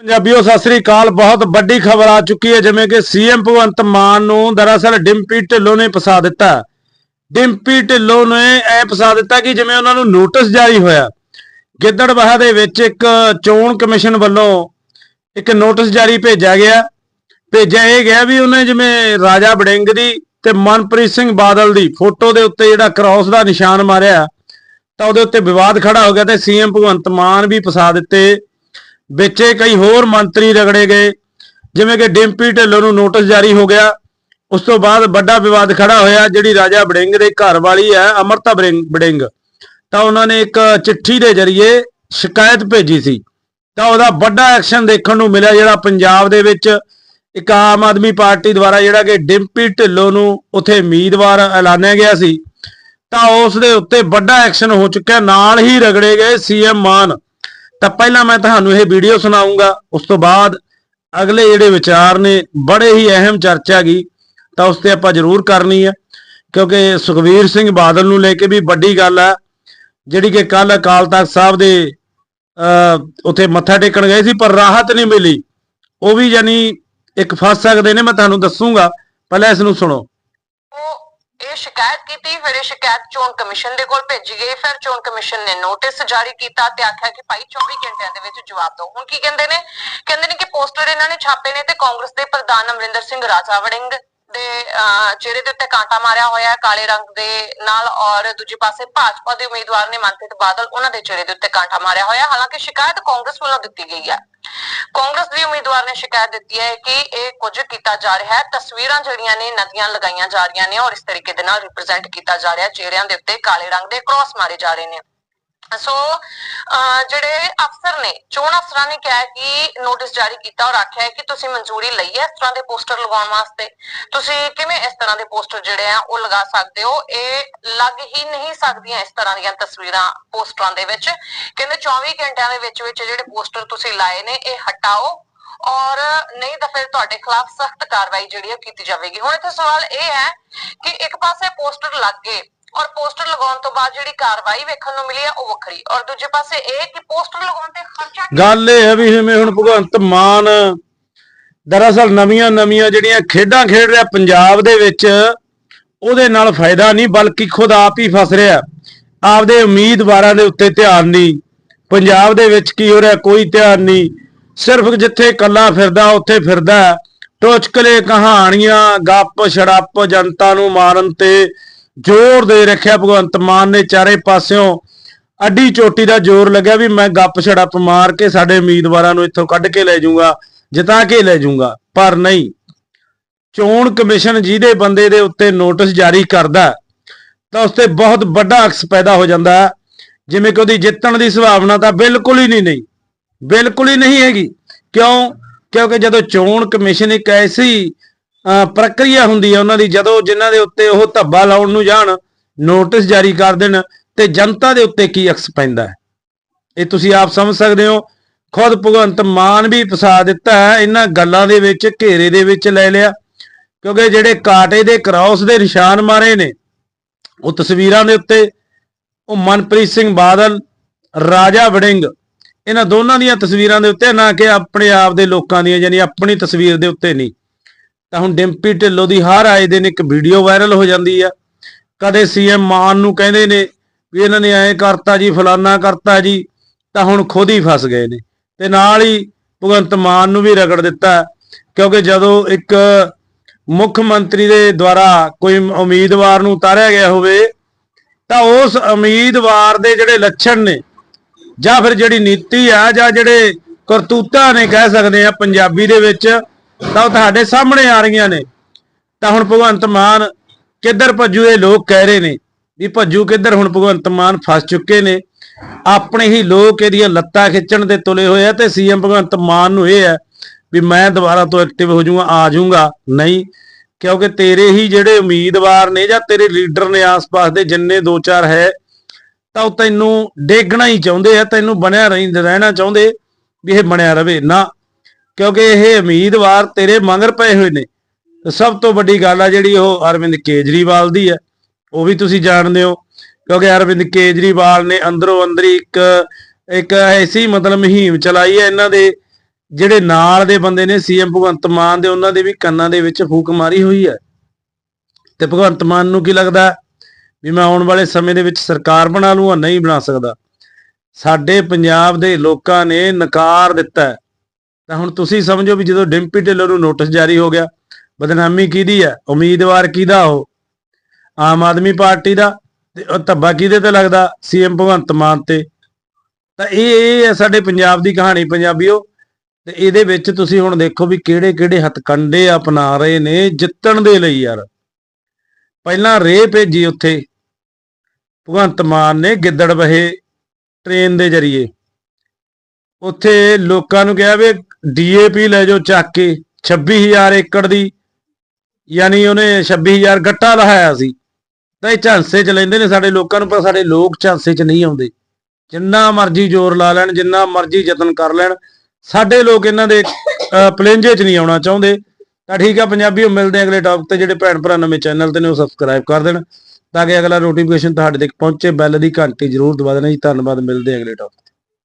ਪੰਜਾਬੀਓ, ਸਤਿ ਸ੍ਰੀ ਅਕਾਲ। ਬਹੁਤ ਵੱਡੀ ਖਬਰ ਆ ਚੁੱਕੀ ਹੈ, ਜਿਵੇਂ ਕਿ ਸੀਐਮ ਭਗਵੰਤ ਮਾਨ ਨੂੰ ਦਰਅਸਲ ਡਿੰਪੀ ਢਿੱਲੋਂ ਨੇ ਫਸਾ ਦਿੱਤਾ। ਡਿੰਪੀ ਢਿੱਲੋਂ ਨੇ ਐ ਫਸਾ ਦਿੱਤਾ ਕਿ ਜਿਵੇਂ ਉਹਨਾਂ ਨੂੰ ਨੋਟਿਸ ਜਾਰੀ ਹੋਇਆ। ਗਿੱਦੜਬਾਹਾ ਦੇ ਵਿੱਚ ਇੱਕ ਚੋਣ ਕਮਿਸ਼ਨ ਵੱਲੋਂ ਇੱਕ ਨੋਟਿਸ ਜਾਰੀ ਭੇਜਿਆ ਗਿਆ। ਭੇਜਿਆ ਇਹ ਗਿਆ ਵੀ ਉਹਨੇ ਜਿਵੇਂ ਰਾਜਾ ਵੜਿੰਗ ਦੀ ਤੇ ਮਨਪ੍ਰੀਤ ਸਿੰਘ ਬਾਦਲ ਦੀ ਫੋਟੋ ਦੇ ਉੱਤੇ ਜਿਹੜਾ ਕ੍ਰਾਸ ਦਾ ਨਿਸ਼ਾਨ ਮਾਰਿਆ, ਤਾਂ ਉਹਦੇ ਉੱਤੇ ਵਿਵਾਦ ਖੜਾ ਹੋ ਗਿਆ ਤੇ ਸੀਐਮ ਭਗਵੰਤ ਮਾਨ ਵੀ ਫਸਾ ਦਿੱਤੇ। ਵਿੱਚੇ ਕਈ ਹੋਰ ਮੰਤਰੀ ਰਗੜੇ ਗਏ, ਜਿਵੇਂ ਕਿ ਡਿੰਪੀ ਢਿੱਲੋਂ ਨੂੰ ਨੋਟਿਸ ਜਾਰੀ ਹੋ ਗਿਆ। ਉਸ ਤੋਂ ਬਾਅਦ ਵੱਡਾ ਵਿਵਾਦ ਖੜਾ ਹੋਇਆ, ਜਿਹੜੀ ਰਾਜਾ ਬੜਿੰਗ ਦੇ ਘਰ ਵਾਲੀ ਹੈ, ਅਮਰਤਾ ਵੜਿੰਗ ਵੜਿੰਗ। ਤਾਂ ਉਹਨਾਂ ਨੇ ਇੱਕ ਚਿੱਠੀ ਦੇ ਜ਼ਰੀਏ ਸ਼ਿਕਾਇਤ ਭੇਜੀ ਸੀ। ਤਾਂ ਉਹਦਾ ਵੱਡਾ ਐਕਸ਼ਨ ਦੇਖਣ ਨੂੰ ਮਿਲਿਆ, ਜਿਹੜਾ ਪੰਜਾਬ ਦੇ ਵਿੱਚ ਇੱਕ ਆਮ ਆਦਮੀ ਪਾਰਟੀ ਦੁਆਰਾ ਜਿਹੜਾ ਕਿ ਡਿੰਪੀ ਢਿੱਲੋਂ ਨੂੰ ਉਥੇ ਉਮੀਦਵਾਰ ਐਲਾਨਿਆ ਗਿਆ ਸੀ। ਤਾਂ ਉਸ ਦੇ ਉੱਤੇ ਵੱਡਾ ਐਕਸ਼ਨ ਹੋ ਚੁੱਕਿਆ, ਨਾਲ ਹੀ ਰਗੜੇ ਗਏ ਸੀਐਮ ਮਾਨ। ਤਾਂ ਪਹਿਲਾਂ ਮੈਂ ਤੁਹਾਨੂੰ ਇਹ ਵੀਡੀਓ ਸੁਣਾਉਂਗਾ, ਉਸ ਤੋਂ ਬਾਅਦ ਅਗਲੇ ਜਿਹੜੇ ਵਿਚਾਰ ਨੇ, ਬੜੇ ਹੀ ਅਹਿਮ ਚਰਚਾ ਗਈ ਤਾਂ ਉਸ ਤੇ ਆਪਾਂ ਜ਼ਰੂਰ ਕਰਨੀ ਹੈ ਕਿਉਂਕਿ ਸੁਖਵੀਰ ਸਿੰਘ ਬਾਦਲ ਨੂੰ ਲੈ ਕੇ ਵੀ ਵੱਡੀ ਗੱਲ ਹੈ ਜਿਹੜੀ ਕਿ ਕੱਲ ਅਕਾਲ ਤਖਤ ਸਾਹਿਬ ਦੇ ਅ ਉਥੇ ਮੱਥਾ ਟੇਕਣ ਗਏ ਸੀ, ਪਰ ਰਾਹਤ ਨਹੀਂ ਮਿਲੀ। ਉਹ ਵੀ ਯਾਨੀ ਇੱਕ ਫਸ ਸਕਦੇ ਨੇ, ਮੈਂ ਤੁਹਾਨੂੰ ਦੱਸੂਗਾ, ਪਹਿਲਾਂ ਇਸ ਨੂੰ ਸੁਣੋ। ਸ਼ਿਕਾਇਤ ਕੀਤੀ, ਫਿਰ ਇਹ ਸ਼ਿਕਾਇਤ ਚੋਣ ਕਮਿਸ਼ਨ ਦੇ ਕੋਲ ਭੇਜੀ ਗਈ। ਫਿਰ ਚੋਣ ਕਮਿਸ਼ਨ ਨੇ ਨੋਟਿਸ ਜਾਰੀ ਕੀਤਾ ਤੇ ਆਖਿਆ ਕਿ ਭਾਈ 24 ਘੰਟਿਆਂ ਦੇ ਵਿੱਚ ਜਵਾਬ ਦਿਓ। ਹੁਣ ਕੀ ਕਹਿੰਦੇ ਨੇ? ਕਹਿੰਦੇ ਨੇ ਕਿ ਪੋਸਟਰ ਇਹਨਾਂ ਨੇ ਛਾਪੇ ਨੇ ਤੇ ਕਾਂਗਰਸ ਦੇ ਪ੍ਰਧਾਨ ਅਮਰਿੰਦਰ ਸਿੰਘ ਰਾਜਾ ਵੜਿੰਗ ਦੇ ਚਿਹਰੇ ਦੇ ਉੱਤੇ ਕਾਂਟਾ ਮਾਰਿਆ ਹੋਇਆ ਹੈ। ਕਾਲੇ ਰੰਗ ਦੇ ਨਾਲ ਔਰ ਦੂਜੇ ਪਾਸੇ ਭਾਜਪਾ ਦੇ ਉਮੀਦਵਾਰ ਨੇ ਮਨਪ੍ਰੀਤ ਬਾਦਲ ਉਹਨਾਂ ਦੇ ਚਿਹਰੇ ਦੇ ਉੱਤੇ ਕਾਂਟਾ ਮਾਰਿਆ ਹੋਇਆ ਹਾਲਾਂਕਿ ਸ਼ਿਕਾਇਤ ਕਾਂਗਰਸ ਵੱਲੋਂ ਦਿੱਤੀ ਗਈ ਹੈ। ਕਾਂਗਰਸ ਦੀ ਉਮੀਦਵਾਰ ਨੇ ਸ਼ਿਕਾਇਤ ਦਿੱਤੀ ਹੈ ਕਿ ਇਹ ਕੁਝ ਕੀਤਾ ਜਾ ਰਿਹਾ ਹੈ। ਤਸਵੀਰਾਂ ਜਿਹੜੀਆਂ ਨੇ ਨਦੀਆਂ ਲਗਾਈਆਂ ਜਾ ਰਹੀਆਂ ਨੇ ਔਰ ਇਸ ਤਰੀਕੇ ਦੇ ਨਾਲ ਰਿਪਰੈਜ਼ੈਂਟ ਕੀਤਾ ਜਾ ਰਿਹਾ ਹੈ। ਚਿਹਰਿਆਂ ਦੇ ਉੱਤੇ ਕਾਲੇ ਰੰਗ ਦੇ ਕ੍ਰਾਸ ਮਾਰੇ ਜਾ ਰਹੇ ਨੇ। ਸੋ ਜਿਹੜੇ ਅਫਸਰ ਨੇ, ਚੋਣ ਅਫਸਰਾਂ ਨੇ ਕਿਹਾ ਕਿ ਨੋਟਿਸ ਜਾਰੀ ਕੀਤਾ ਔਰ ਆਖਿਆ ਹੈ ਕਿ ਤੁਸੀਂ ਮਨਜ਼ੂਰੀ ਲਈ ਹੈ ਇਸ ਤਰ੍ਹਾਂ ਦੇ ਪੋਸਟਰ ਲਗਾਉਣ ਵਾਸਤੇ। ਤੁਸੀਂ ਕਿਵੇਂ ਇਸ ਤਰ੍ਹਾਂ ਦੇ ਪੋਸਟਰ ਜਿਹੜੇ ਆ ਉਹ ਲਗਾ ਸਕਦੇ ਹੋ? ਇਹ ਲੱਗ ਹੀ ਨਹੀਂ ਸਕਦੀਆਂ ਇਸ ਤਰ੍ਹਾਂ ਦੀਆਂ ਤਸਵੀਰਾਂ ਪੋਸਟਰਾਂ ਦੇ ਵਿੱਚ। ਕਹਿੰਦੇ 24 ਘੰਟਿਆਂ ਦੇ ਵਿੱਚ ਵਿੱਚ ਜਿਹੜੇ ਪੋਸਟਰ ਤੁਸੀਂ ਲਾਏ ਨੇ, ਇਹ ਹਟਾਓ ਔਰ ਨਹੀਂ ਤਾਂ ਫਿਰ ਤੁਹਾਡੇ ਖਿਲਾਫ ਸਖਤ ਕਾਰਵਾਈ ਜਿਹੜੀ ਹੈ ਕੀਤੀ ਜਾਵੇਗੀ। ਹੁਣ ਇੱਥੇ ਸਵਾਲ ਇਹ ਹੈ ਕਿ ਇੱਕ ਪਾਸੇ ਪੋਸਟਰ ਲੱਗ ਗਏ ਔਰ ਪੋਸਟਰ ਲਗਾਉਣ ਤੋਂ ਬਾਅਦ ਜਿਹੜੀ ਕਾਰਵਾਈ ਵੇਖਣ ਨੂੰ ਮਿਲੀ ਹੈ ਉਹ ਵੱਖਰੀ। ਔਰ ਦੂਜੇ ਪਾਸੇ ਇਹ ਕਿ ਪੋਸਟਰ ਲਗਾਉਣ ਤੇ ਖਰਚਾ ਗੱਲ ਇਹ ਹੈ ਵੀ ਜਿਵੇਂ ਹੁਣ ਭਗਵੰਤ ਮਾਨ, ਦਰਅਸਲ ਨਵੀਆਂ ਨਵੀਆਂ ਜਿਹੜੀਆਂ ਖੇਡਾਂ ਖੇਡ ਰਿਹਾ ਪੰਜਾਬ ਦੇ ਵਿੱਚ, ਉਹਦੇ ਨਾਲ ਫਾਇਦਾ ਨਹੀਂ, ਬਲਕਿ ਖੁਦ ਆਪ ਹੀ ਫਸ ਰਿਹਾ। ਆਪਦੇ ਉਮੀਦਵਾਰਾਂ ਦੇ ਉੱਤੇ ਧਿਆਨ ਨਹੀਂ। ਪੰਜਾਬ ਦੇ ਵਿੱਚ ਕੀ ਹੋ ਰਿਹਾ, ਕੋਈ ਧਿਆਨ ਨਹੀਂ। ਸਿਰਫ ਜਿੱਥੇ ਕੱਲਾ ਫਿਰਦਾ, ਉੱਥੇ ਫਿਰਦਾ। ਟੋਚਕਲੇ ਕਹਾਣੀਆਂ ਗੱਪ ਛੜੱਪ ਜਨਤਾ ਨੂੰ ਮਾਰਨ ਤੇ ਜ਼ੋਰ ਦੇ ਰੱਖਿਆ ਭਗਵੰਤ ਮਾਨ ਨੇ ਚਾਰੇ ਪਾਸਿਓਂ ਅੱਡੀ ਚੋਟੀ ਦਾ ਜ਼ੋਰ ਲੱਗਿਆ ਵੀ ਮੈਂ ਗੱਪ ਛੜਪ ਮਾਰ ਕੇ ਸਾਡੇ ਉਮੀਦਵਾਰਾਂ ਨੂੰ ਇੱਥੋਂ ਕੱਢ ਕੇ ਲੈ ਜਾਊਂਗਾ, ਜਿਤਾ ਕੇ ਲੈ ਜਾਊਂਗਾ, ਪਰ ਨਹੀਂ। ਚੋਣ ਕਮਿਸ਼ਨ ਜਿਹਦੇ ਬੰਦੇ ਦੇ ਉੱਤੇ ਨੋਟਿਸ ਜਾਰੀ ਕਰਦਾ ਤਾਂ ਉਸ ਤੇ ਬਹੁਤ ਵੱਡਾ ਅਕਸ ਪੈਦਾ ਹੋ ਜਾਂਦਾ ਹੈ। ਜਿਵੇਂ ਕਿ ਉਹਦੀ ਜਿੱਤਣ ਦੀ ਸੰਭਾਵਨਾ ਤਾਂ ਬਿਲਕੁਲ ਹੀ ਨਹੀਂ ਨਹੀਂ। ਬਿਲਕੁਲ ਹੀ ਨਹੀਂ ਹੈਗੀ। ਕਿਉਂ? ਕਿਉਂਕਿ ਜਦੋਂ ਚੋਣ ਕਮਿਸ਼ਨ ਇੱਕ ਐਸੀ ਪ੍ਰਕਿਰਿਆ ਹੁੰਦੀ ਹੈ ਉਹਨਾਂ ਦੀ, ਜਦੋਂ ਜਿਨ੍ਹਾਂ ਦੇ ਉੱਤੇ ਉਹ ਧੱਬਾ ਲਾਉਣ ਨੂੰ ਜਾਣ ਨੋਟਿਸ ਜਾਰੀ ਕਰ ਦੇਣ, ਤੇ ਜਨਤਾ ਦੇ ਉੱਤੇ ਕੀ ਅਕਸ ਪੈਂਦਾ ਹੈ? ਇਹ ਤੁਸੀਂ ਆਪ ਸਮਝ ਸਕਦੇ ਹੋ। ਖੁਦ ਭਗਵੰਤ ਮਾਨ ਵੀ ਫਸਾ ਦਿੱਤਾ ਹੈ, ਇਹਨਾਂ ਗੱਲਾਂ ਦੇ ਵਿੱਚ, ਘੇਰੇ ਦੇ ਵਿੱਚ ਲੈ ਲਿਆ। ਕਿਉਂਕਿ ਜਿਹੜੇ ਕਾਟੇ ਦੇ ਕ੍ਰਾਸ ਦੇ ਨਿਸ਼ਾਨ ਮਾਰੇ ਨੇ, ਉਹ ਤਸਵੀਰਾਂ ਦੇ ਉੱਤੇ, ਉਹ ਮਨਪ੍ਰੀਤ ਸਿੰਘ ਬਾਦਲ, ਰਾਜਾ ਵੜਿੰਗ, ਇਹਨਾਂ ਦੋਨਾਂ ਦੀਆਂ ਤਸਵੀਰਾਂ ਦੇ ਉੱਤੇ, ਨਾ ਕਿ ਆਪਣੇ ਆਪ ਦੇ ਲੋਕਾਂ ਦੀਆਂ, ਯਾਨੀ ਆਪਣੀ ਤਸਵੀਰ ਦੇ ਉੱਤੇ ਨਹੀਂ। ਤਾਂ ਹੁਣ ਡਿੰਪੀ ਢਿੱਲੋਂ ਦੀ ਹਰ ਆਏ ਦਿਨ ਇੱਕ ਵੀਡੀਓ ਵਾਇਰਲ ਹੋ ਜਾਂਦੀ ਆ। ਕਦੇ ਸੀਐਮ ਮਾਨ ਨੂੰ ਕਹਿੰਦੇ ਨੇ ਵੀ ਇਹਨਾਂ ਨੇ ਐਂ ਕਰਤਾ ਜੀ, ਫਲਾਨਾ ਕਰਤਾ ਜੀ, ਤਾਂ ਹੁਣ ਖੁਦ ਹੀ ਫਸ ਗਏ ਨੇ। ਤੇ ਨਾਲ ਹੀ ਭਗਵੰਤ ਮਾਨ ਨੂੰ ਵੀ ਰਗੜ ਦਿੱਤਾ, ਕਿਉਂਕਿ ਜਦੋਂ ਇੱਕ ਮੁੱਖ ਮੰਤਰੀ ਦੇ ਦੁਆਰਾ ਕੋਈ ਉਮੀਦਵਾਰ ਨੂੰ ਉਤਾਰਿਆ ਗਿਆ ਹੋਵੇ, ਤਾਂ ਉਸ ਉਮੀਦਵਾਰ ਦੇ ਜਿਹੜੇ ਲੱਛਣ ਨੇ, ਜਾਂ ਫਿਰ ਜਿਹੜੀ ਨੀਤੀ ਆ, ਜਾਂ ਜਿਹੜੇ ਕਰਤੂਤਾਂ ਨੇ ਕਹਿ ਸਕਦੇ ਆ, ਪੰਜਾਬੀ ਦੇ ਵਿੱਚ ਤਾਂ ਉਹ ਤੁਹਾਡੇ ਸਾਹਮਣੇ ਆ ਰਹੀਆਂ ਨੇ। ਤਾਂ ਹੁਣ ਭਗਵੰਤ ਮਾਨ ਕਿੱਧਰ ਭੱਜੂ ਇਹ ਲੋਕ ਕਹਿ ਰਹੇ ਨੇ ਵੀ ਭੱਜੂ ਕਿੱਧਰ? ਹੁਣ ਭਗਵੰਤ ਮਾਨ ਫਸ ਚੁੱਕੇ ਨੇ। ਆਪਣੇ ਹੀ ਲੋਕ ਇਹਦੀਆਂ ਲੱਤਾਂ ਖਿੱਚਣ ਦੇ ਤੁਲੇ ਹੋਏ ਆ ਤੇ ਸੀਐਮ ਭਗਵੰਤ ਮਾਨ ਨੂੰ ਇਹ ਹੈ ਵੀ ਮੈਂ ਦੁਬਾਰਾ ਤੋਂ ਐਕਟਿਵ ਹੋ ਜਾਊਂਗਾ, ਆ ਜਾਊਂਗਾ। ਨਹੀਂ, ਕਿਉਂਕਿ ਤੇਰੇ ਹੀ ਜਿਹੜੇ ਉਮੀਦਵਾਰ ਨੇ ਜਾਂ ਤੇਰੇ ਲੀਡਰ ਨੇ ਆਸ-ਪਾਸ ਦੇ ਜਿੰਨੇ ਦੋ ਚਾਰ ਹੈ, ਤਾਂ ਉਹ ਤੈਨੂੰ ਡੇਗਣਾ ਹੀ ਚਾਹੁੰਦੇ ਆ, ਤੈਨੂੰ ਬਣਿਆ ਰਹਿ- ਰਹਿਣਾ ਚਾਹੁੰਦੇ ਵੀ ਇਹ ਬਣਿਆ ਰਵੇ। ਨਾ ਕਿਉਂਕਿ ਇਹ ਉਮੀਦਵਾਰ ਤੇਰੇ ਮੰਗਰ ਪਏ ਹੋਏ ਨੇ। ਸਭ ਤੋਂ ਵੱਡੀ ਗੱਲ ਆ ਜਿਹੜੀ ਉਹ ਅਰਵਿੰਦ ਕੇਜਰੀਵਾਲ ਦੀ ਹੈ ਉਹ ਵੀ ਤੁਸੀਂ ਜਾਣਦੇ ਹੋ। ਕਿਉਂਕਿ ਅਰਵਿੰਦ ਕੇਜਰੀਵਾਲ ਨੇ ਅੰਦਰੋਂ ਅੰਦਰੀ ਇੱਕ ਇੱਕ ਐਸੀ ਮਤਲਬ ਮੁਹਿੰਮ ਚਲਾਈ ਹੈ ਇਹਨਾਂ ਦੇ, ਜਿਹੜੇ ਨਾਲ ਦੇ ਬੰਦੇ ਨੇ ਸੀਐਮ ਭਗਵੰਤ ਮਾਨ ਦੇ, ਉਹਨਾਂ ਦੇ ਵੀ ਕੰਨਾਂ ਦੇ ਵਿੱਚ ਫੂਕ ਮਾਰੀ ਹੋਈ ਹੈ ਤੇ ਭਗਵੰਤ ਮਾਨ ਨੂੰ ਕੀ ਲੱਗਦਾ ਵੀ ਮੈਂ ਆਉਣ ਵਾਲੇ ਸਮੇਂ ਦੇ ਵਿੱਚ ਸਰਕਾਰ ਬਣਾ ਲੂੰਗਾ ਨਹੀਂ ਬਣਾ ਸਕਦਾ? ਸਾਡੇ ਪੰਜਾਬ ਦੇ ਲੋਕਾਂ ਨੇ ਨਕਾਰ ਦਿੱਤਾ। ਤਾਂ ਹੁਣ ਤੁਸੀਂ ਸਮਝੋ ਵੀ ਜਦੋਂ ਡਿੰਪੀ ਢਿੱਲੋਂ ਨੂੰ ਨੋਟਿਸ ਜਾਰੀ ਹੋ ਗਿਆ, ਬਦਨਾਮੀ ਕਿਹਦੀ ਹੈ ਉਮੀਦਵਾਰ ਕਿਹਦਾ ਉਹ? ਆਮ ਆਦਮੀ ਪਾਰਟੀ ਦਾ ਤੇ ਉਹ ਧੱਬਾ ਕਿਹਦੇ ਤੇ ਲੱਗਦਾ? ਸੀਐਮ ਭਗਵੰਤ ਮਾਨ ਤੇ। ਤਾਂ ਇਹ ਇਹ ਹੈ ਸਾਡੇ ਪੰਜਾਬ ਦੀ ਕਹਾਣੀ ਪੰਜਾਬੀਓ। ਤੇ ਇਹਦੇ ਵਿੱਚ ਤੁਸੀਂ ਹੁਣ ਦੇਖੋ ਵੀ ਕਿਹੜੇ ਕਿਹੜੇ ਹੱਥਕੰਡੇ ਅਪਣਾ ਰਹੇ ਨੇ ਜਿੱਤਣ ਦੇ ਲਈ ਯਾਰ। ਪਹਿਲਾਂ ਰੇ ਭੇਜੀ ਉੱਥੇ। ਭਗਵੰਤ ਮਾਨ ਨੇ ਗਿੱਦੜ ਬਹੇ ਟ੍ਰੇਨ ਦੇ ਜ਼ਰੀਏ। ਉੱਥੇ ਲੋਕਾਂ ਨੂੰ ਕਿਹਾ ਵੀ ਡੀਏਪੀ ਲੈ ਜਾਓ ਚੱਕ ਕੇ 26000 ਏਕੜ ਦੀ ਯਾਨੀ ਉਹਨੇ 26000 ਗੱਟਾ ਲਹਾਇਆ ਸੀ। ਤਾਂ ਇਹ ਝਾਂਸੇ ਚ ਲੈਂਦੇ ਨੇ ਸਾਡੇ ਲੋਕਾਂ ਨੂੰ ਪਰ ਸਾਡੇ ਲੋਕ ਝਾਂਸੇ ਚ ਨਹੀਂ ਆਉਂਦੇ। ਜਿੰਨਾ ਮਰਜ਼ੀ ਜ਼ੋਰ ਲਾ ਲੈਣ ਜਿੰਨਾ ਮਰਜ਼ੀ ਯਤਨ ਕਰ ਲੈਣ ਸਾਡੇ ਲੋਕ ਇਹਨਾਂ ਦੇ ਅਹ, ਪਲੇਂਜੇ ਚ ਨਹੀਂ ਆਉਣਾ ਚਾਹੁੰਦੇ। ਤਾਂ ਠੀਕ ਆ ਪੰਜਾਬੀਓ ਮਿਲਦੇ ਅਗਲੇ ਟੌਪਿਕ ਤੇ ਜਿਹੜੇ ਭੈਣ ਭਰਾ ਨਵੇਂ ਚੈਨਲ ਤੇ ਨੇ ਉਹ ਸਬਸਕ੍ਰਾਈਬ ਕਰ ਦੇਣ। ਤਾਂ ਕਿ ਅਗਲਾ ਨੋਟੀਫਿਕੇਸ਼ਨ ਤੁਹਾਡੇ ਤੱਕ ਪਹੁੰਚੇ ਬੈਲ ਦੀ ਘੰਟੀ ਜ਼ਰੂਰ ਦਬਾ ਦੇਣਾ ਜੀ। ਧੰਨਵਾਦ ਮਿਲਦੇ ਅਗਲੇ ਟੌਪਿਕ